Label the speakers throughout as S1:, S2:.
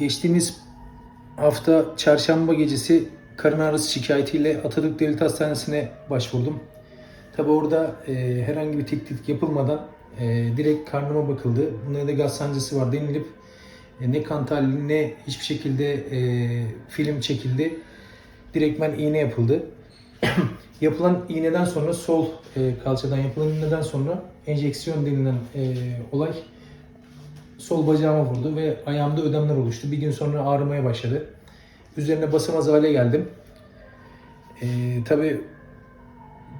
S1: Geçtiğimiz hafta çarşamba gecesi karın ağrısı şikayetiyle Atatürk Devlet Hastanesi'ne başvurdum. Tabi orada e, herhangi bir tetkik yapılmadan e, direkt karnıma bakıldı. Bunda da gaz sancısı var denilip e, ne kan tahlili ne hiçbir şekilde e, film çekildi. Direktmen iğne yapıldı. yapılan iğneden sonra sol e, kalçadan yapılan iğneden sonra enjeksiyon denilen e, olay sol bacağıma vurdu ve ayağımda ödemler oluştu. Bir gün sonra ağrımaya başladı. Üzerine basamaz hale geldim. Ee, tabii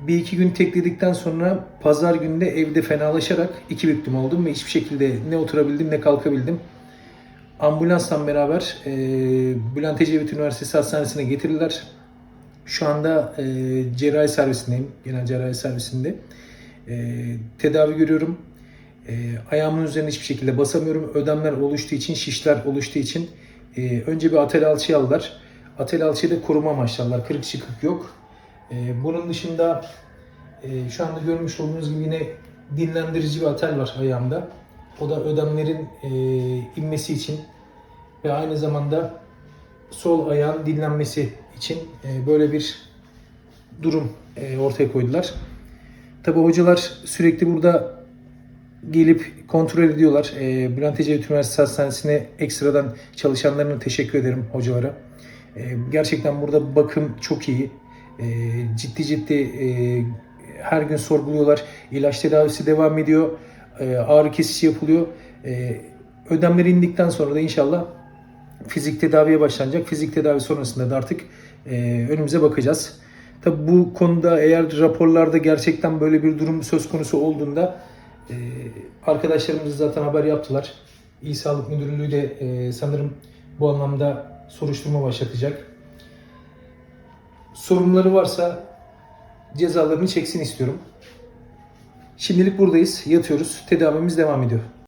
S1: bir iki gün tekledikten sonra pazar günde evde fenalaşarak iki büklüm oldum ve hiçbir şekilde ne oturabildim ne kalkabildim. Ambulansla beraber e, Bülent Ecevit Üniversitesi Hastanesi'ne getirdiler. Şu anda e, cerrahi servisindeyim, genel cerrahi servisinde. E, tedavi görüyorum. E, ayağımın üzerine hiçbir şekilde basamıyorum. Ödemler oluştuğu için, şişler oluştuğu için e, önce bir atel alçıya aldılar. Atel alçıyı da koruma amaçlı aldılar. Kırık çıkık yok. E, bunun dışında e, şu anda görmüş olduğunuz gibi yine dinlendirici bir atel var ayağımda. O da ödemlerin e, inmesi için ve aynı zamanda sol ayağın dinlenmesi için e, böyle bir durum e, ortaya koydular. Tabi hocalar sürekli burada gelip kontrol ediyorlar. E, Bülent Ecevit Üniversitesi Hastanesi'ne ekstradan çalışanlarına teşekkür ederim hocalara. E, gerçekten burada bakım çok iyi. E, ciddi ciddi e, her gün sorguluyorlar. İlaç tedavisi devam ediyor. E, ağrı kesici yapılıyor. E, ödemleri indikten sonra da inşallah fizik tedaviye başlanacak. Fizik tedavi sonrasında da artık e, önümüze bakacağız. Tabi bu konuda eğer raporlarda gerçekten böyle bir durum söz konusu olduğunda e, arkadaşlarımız zaten haber yaptılar. İl Sağlık Müdürlüğü de e, sanırım bu anlamda soruşturma başlatacak. Sorunları varsa cezalarını çeksin istiyorum. Şimdilik buradayız, yatıyoruz. Tedavimiz devam ediyor.